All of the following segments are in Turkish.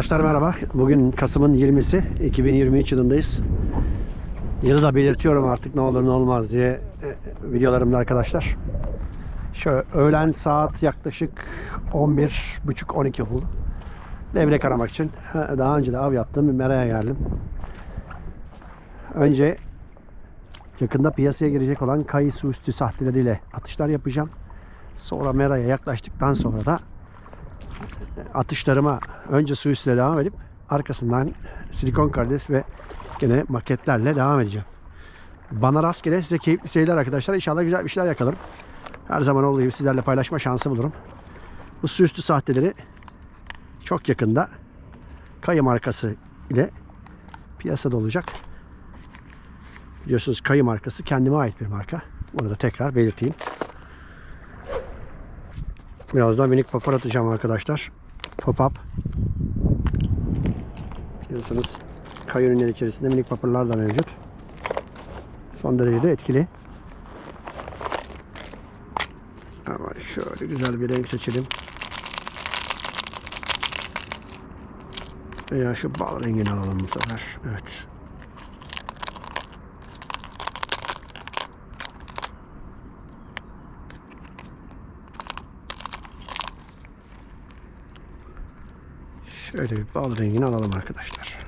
Arkadaşlar merhaba. Bugün Kasım'ın 20'si 2023 yılındayız. Yılı da belirtiyorum artık ne olur ne olmaz diye e, videolarımda arkadaşlar. Şöyle öğlen saat yaklaşık 11.30-12 oldu. Levrek aramak için. Ha, Daha önce de av yaptığım bir meraya geldim. Önce yakında piyasaya girecek olan kayısı üstü sahteleriyle atışlar yapacağım. Sonra meraya yaklaştıktan sonra da atışlarıma önce su üstüyle devam edip arkasından silikon karides ve gene maketlerle devam edeceğim. Bana rastgele size keyifli seyirler arkadaşlar. İnşallah güzel bir şeyler yakalarım. Her zaman olduğu gibi sizlerle paylaşma şansı bulurum. Bu su üstü sahteleri çok yakında kayı markası ile piyasada olacak. Biliyorsunuz kayı markası kendime ait bir marka. Bunu da tekrar belirteyim. Birazdan minik papar atacağım arkadaşlar. Pop up. Biliyorsunuz kay ürünleri içerisinde minik paparlar da mevcut. Son derece de etkili. Ama şöyle güzel bir renk seçelim. Veya şu bal rengini alalım bu sefer. Evet. Şöyle bir bal rengini alalım arkadaşlar.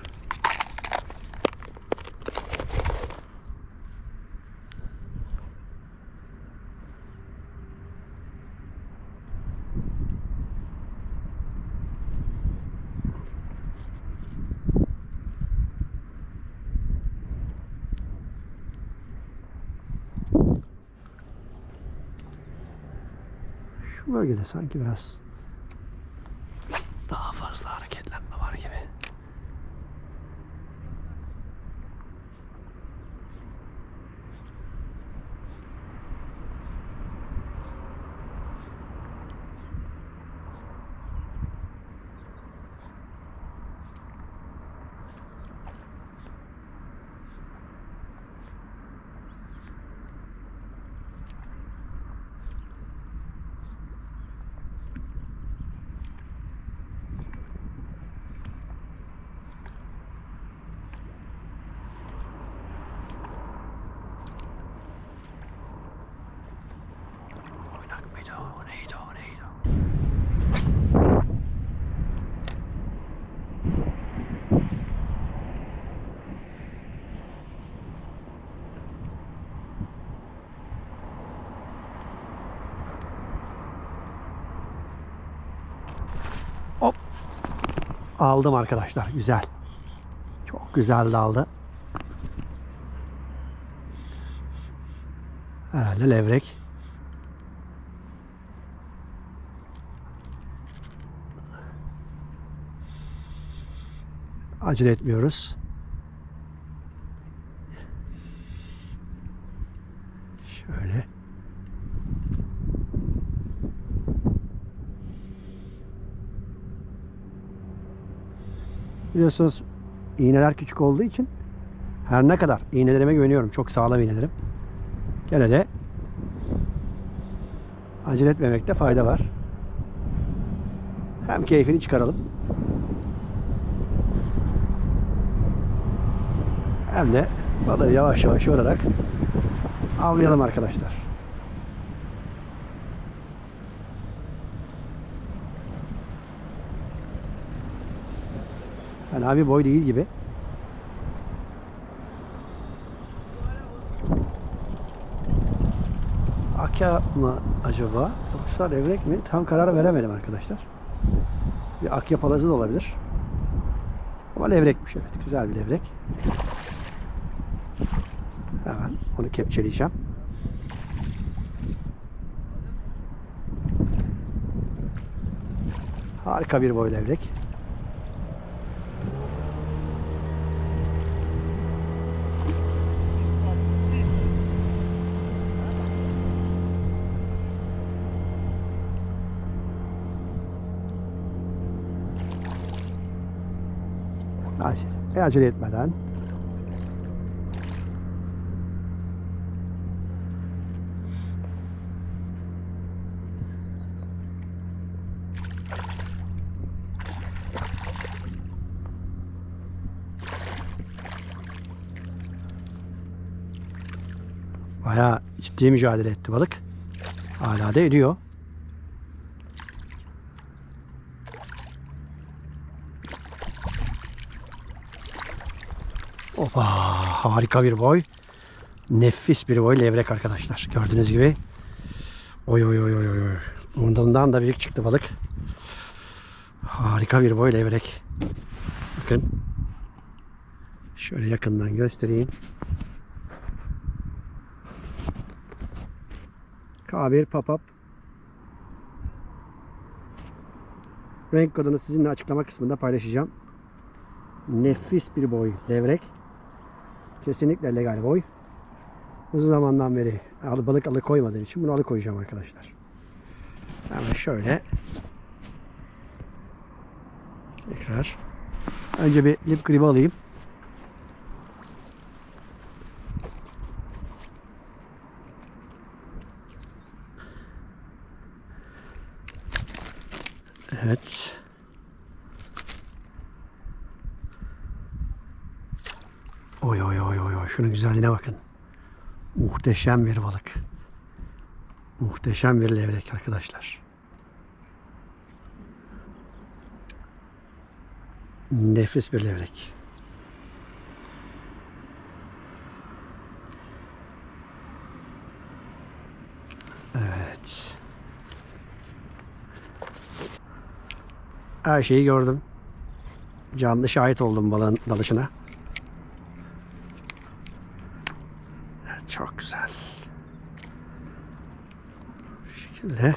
Şu bölgede sanki biraz daha fazla hareketlenme var gibi. Oynak mıydı o? O neydi o? Neydi o? Hop. Aldım arkadaşlar. Güzel. Çok güzel daldı. Herhalde levrek. Acele etmiyoruz. Şöyle. Biliyorsunuz iğneler küçük olduğu için her ne kadar iğnelerime güveniyorum. Çok sağlam iğnelerim. Gene de acele etmemekte fayda var. Hem keyfini çıkaralım. Hem de balığı yavaş yavaş yorarak avlayalım arkadaşlar. Yani abi boy değil gibi. Akya mı acaba? Yoksa levrek mi? Tam karar veremedim arkadaşlar. Bir akya palazı da olabilir. Ama levrekmiş evet. Güzel bir levrek. Hemen onu kepçeleyeceğim. Harika bir boy levrek. E, acele etmeden. Bayağı ciddi mücadele etti balık. Hala da ediyor. Opa harika bir boy. Nefis bir boy levrek arkadaşlar. Gördüğünüz gibi. Oy oy oy oy. oy. Bundan da büyük çıktı balık. Harika bir boy levrek. Bakın. Şöyle yakından göstereyim. K1 Papap. Renk kodunu sizinle açıklama kısmında paylaşacağım. Nefis bir boy levrek. Kesinlikle legal boy. Uzun zamandan beri al- balık alıkoymadığım için bunu alıkoyacağım arkadaşlar. Hemen şöyle tekrar önce bir lip gribi alayım. Evet. Oy oy oy oy oy. Güzelliğine bakın. Muhteşem bir balık. Muhteşem bir levrek arkadaşlar. Nefis bir levrek. Evet. Her şeyi gördüm. Canlı şahit oldum balığın dalışına. Evet, çok güzel. Bu şekilde.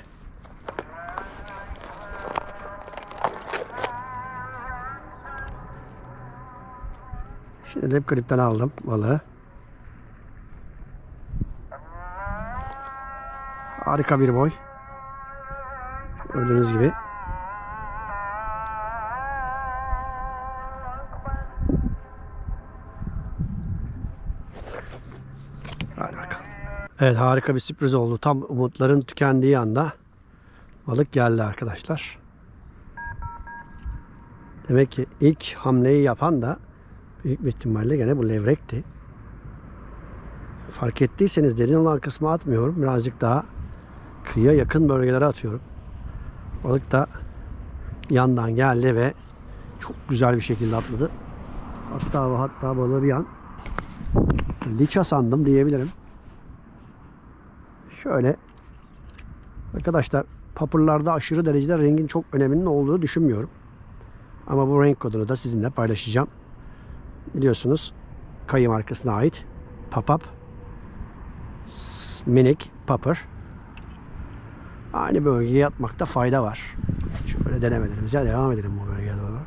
De klipten aldım balığı. Harika bir boy. Gördüğünüz gibi. Bakalım. Evet harika bir sürpriz oldu. Tam umutların tükendiği anda balık geldi arkadaşlar. Demek ki ilk hamleyi yapan da büyük bir ihtimalle gene bu levrekti. Fark ettiyseniz derin olan kısmı atmıyorum. Birazcık daha kıyıya yakın bölgelere atıyorum. Balık da yandan geldi ve çok güzel bir şekilde atladı. Hatta ve hatta balığı bir an liça sandım diyebilirim. Şöyle arkadaşlar papırlarda aşırı derecede rengin çok öneminin olduğunu düşünmüyorum. Ama bu renk kodunu da sizinle paylaşacağım. Biliyorsunuz kayı markasına ait papap minik papır aynı bölgeye yatmakta fayda var. Şöyle denemelerimize devam edelim bu bölgeye doğru.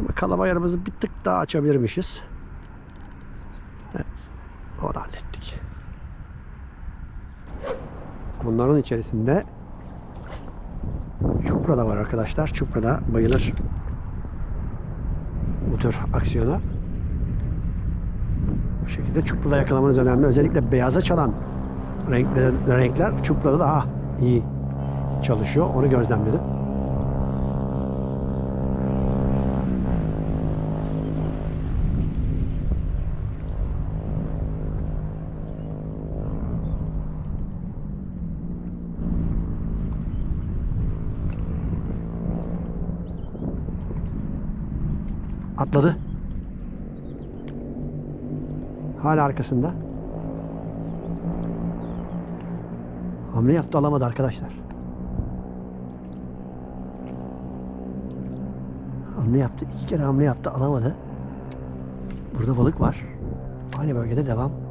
Ama kalama ayarımızı bir tık daha açabilirmişiz. Evet. Onu hallettik. Bunların içerisinde Çupra da var arkadaşlar. Çupra da bayılır bu tür aksiyona. Bu şekilde çuprada yakalamanız önemli. Özellikle beyaza çalan renkler, renkler çuprada daha iyi çalışıyor. Onu gözlemledim. Atladı. Hala arkasında. Hamle yaptı alamadı arkadaşlar. Hamle yaptı. iki kere hamle yaptı alamadı. Burada balık var. Aynı bölgede devam.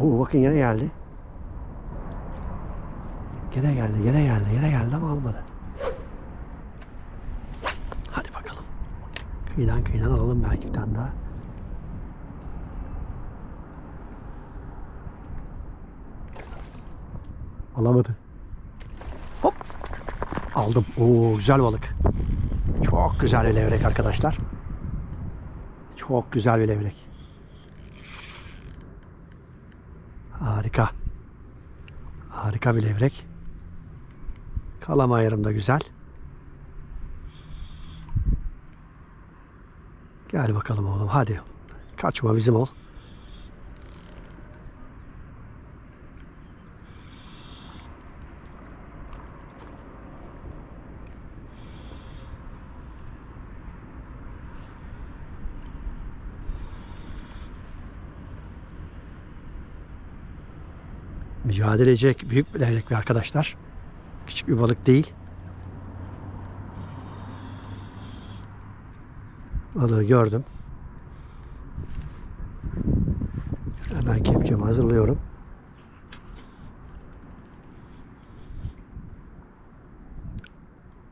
Oo bakın yine geldi. Gene geldi, gene geldi, gene geldi ama almadı. Hadi bakalım. Kıyıdan kıyıdan alalım belki bir tane daha. Alamadı. Hop. Aldım. Oo güzel balık. Çok güzel bir levrek arkadaşlar. Çok güzel bir levrek. Harika. Harika bir levrek. Kalama ayarım da güzel. Gel bakalım oğlum hadi. Kaçma bizim ol. Mücadele edecek büyük bir bir arkadaşlar. Küçük bir balık değil. Balığı gördüm. Hemen kepçemi hazırlıyorum.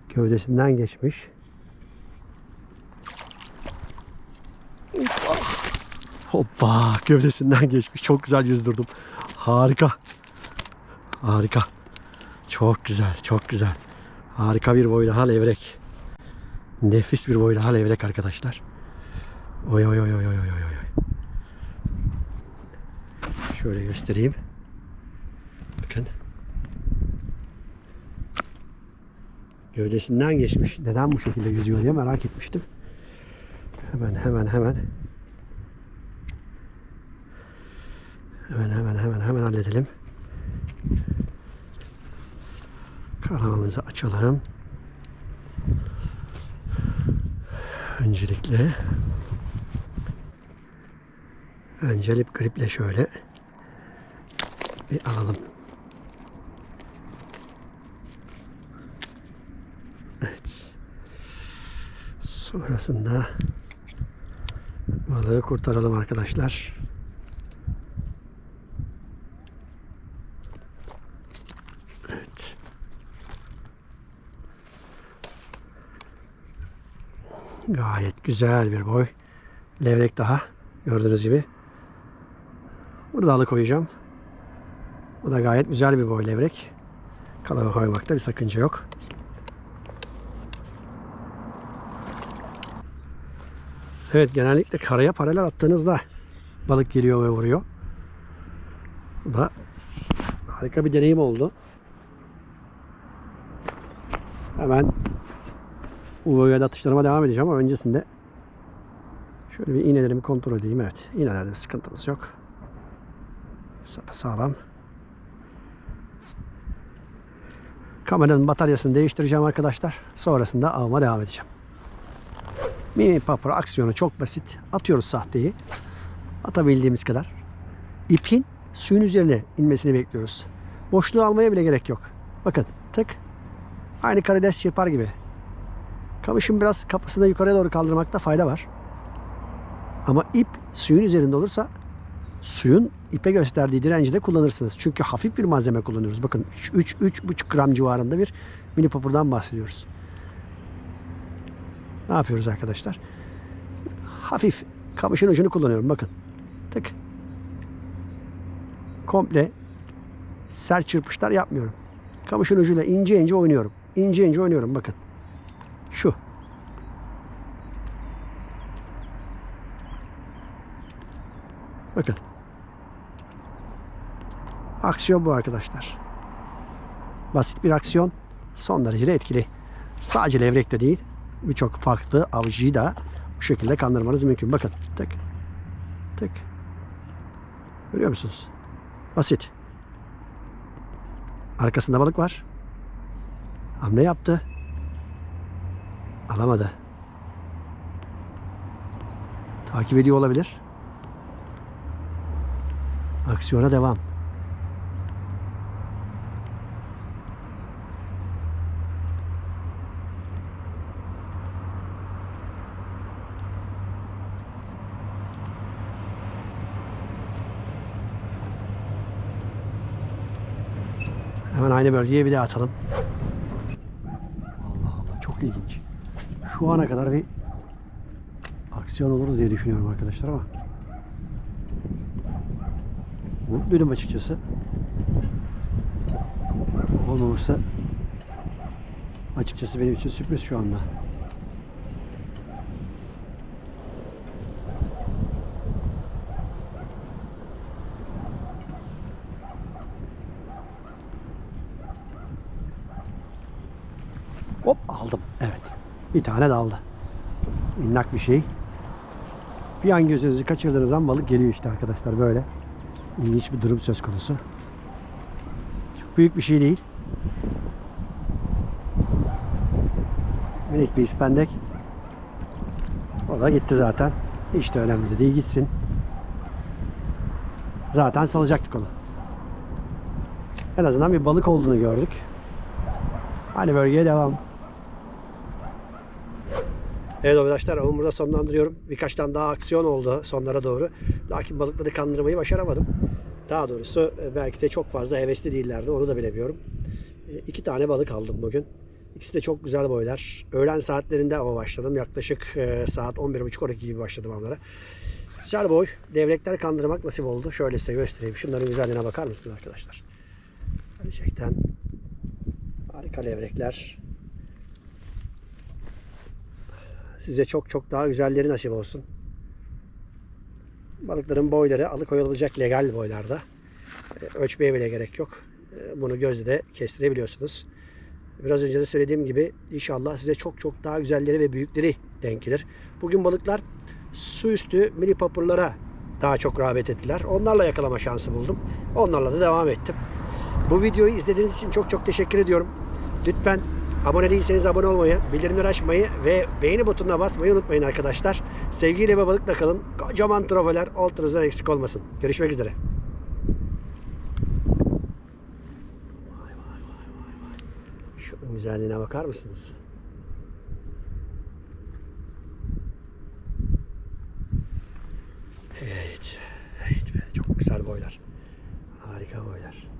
Gövdesinden geçmiş. Hoppa. Gövdesinden geçmiş. Çok güzel yüzdürdüm. Harika. Harika. Çok güzel. Çok güzel. Harika bir boylaha levrek. Nefis bir boylaha levrek arkadaşlar. Oy oy oy oy oy oy oy. Şöyle göstereyim. Bakın. Gövdesinden geçmiş. Neden bu şekilde yüzüyor diye merak etmiştim. Hemen hemen hemen. Hemen hemen hemen hemen halledelim. Kanalımızı açalım. Öncelikle önce lip griple şöyle bir alalım. Evet. Sonrasında balığı kurtaralım arkadaşlar. Gayet güzel bir boy. Levrek daha. Gördüğünüz gibi. Burada alıkoyacağım. Bu da gayet güzel bir boy levrek. Kalaba koymakta bir sakınca yok. Evet genellikle karaya paralel attığınızda balık geliyor ve vuruyor. Bu da harika bir deneyim oldu. Hemen bölgede atışlarıma devam edeceğim ama öncesinde şöyle bir iğnelerimi kontrol edeyim. Evet iğnelerde bir sıkıntımız yok. Sapı sağlam. Kameranın bataryasını değiştireceğim arkadaşlar. Sonrasında avıma devam edeceğim. Mini Popper aksiyonu çok basit. Atıyoruz sahteyi. Atabildiğimiz kadar. İpin suyun üzerine inmesini bekliyoruz. Boşluğu almaya bile gerek yok. Bakın tık. Aynı karides çırpar gibi. Kamışın biraz kafasını yukarıya doğru kaldırmakta fayda var. Ama ip suyun üzerinde olursa suyun ipe gösterdiği direnci de kullanırsınız. Çünkü hafif bir malzeme kullanıyoruz. Bakın 3-3,5 gram civarında bir mini popurdan bahsediyoruz. Ne yapıyoruz arkadaşlar? Hafif kamışın ucunu kullanıyorum. Bakın. Tık. Komple sert çırpışlar yapmıyorum. Kamışın ucuyla ince ince oynuyorum. İnce ince oynuyorum. Bakın. Şu. Bakın. Aksiyon bu arkadaşlar. Basit bir aksiyon. Son derece de etkili. Sadece levrekte değil. Birçok farklı avcıyı da bu şekilde kandırmanız mümkün. Bakın. Tık. Tık. Görüyor musunuz? Basit. Arkasında balık var. Hamle yaptı. Alamadı. Takip ediyor olabilir. Aksiyona devam. Hemen aynı bölgeye bir daha atalım. Allah Allah çok ilginç. Şu ana kadar bir aksiyon olur diye düşünüyorum arkadaşlar ama mutluydum açıkçası. Olmaması açıkçası benim için sürpriz şu anda. Hop aldım. Evet. Bir tane daldı. Minnak bir şey. Bir an gözünüzü kaçırdığınız an balık geliyor işte arkadaşlar böyle. İlginç bir durum söz konusu. Çok büyük bir şey değil. Minik bir ispendek. O da gitti zaten. Hiç de önemli de değil gitsin. Zaten salacaktık onu. En azından bir balık olduğunu gördük. Hani bölgeye devam. Evet arkadaşlar avımı burada sonlandırıyorum. Birkaç tane daha aksiyon oldu sonlara doğru. Lakin balıkları kandırmayı başaramadım. Daha doğrusu e, belki de çok fazla hevesli değillerdi. Onu da bilemiyorum. E, İki tane balık aldım bugün. İkisi de çok güzel boylar. Öğlen saatlerinde ava başladım. Yaklaşık e, saat 11.30-12 gibi başladım avlara. Güzel boy. Devrekler kandırmak nasip oldu. Şöyle size göstereyim. Şunların güzelliğine bakar mısınız arkadaşlar? Gerçekten harika levrekler. Size çok çok daha güzelleri nasip olsun. Balıkların boyları alıkoyulabilecek legal boylarda. E, Ölçmeye bile gerek yok. E, Bunu gözle de kestirebiliyorsunuz. Biraz önce de söylediğim gibi inşallah size çok çok daha güzelleri ve büyükleri denk gelir. Bugün balıklar su üstü mini papurlara daha çok rağbet ettiler. Onlarla yakalama şansı buldum. Onlarla da devam ettim. Bu videoyu izlediğiniz için çok çok teşekkür ediyorum. Lütfen abone değilseniz abone olmayı, bildirimleri açmayı ve beğeni butonuna basmayı unutmayın arkadaşlar. Sevgiyle ve balıkla kalın. Kocaman trofeler oltanızdan eksik olmasın. Görüşmek üzere. Şunun güzelliğine bakar mısınız? Evet. Evet. Çok güzel boylar. Harika boylar.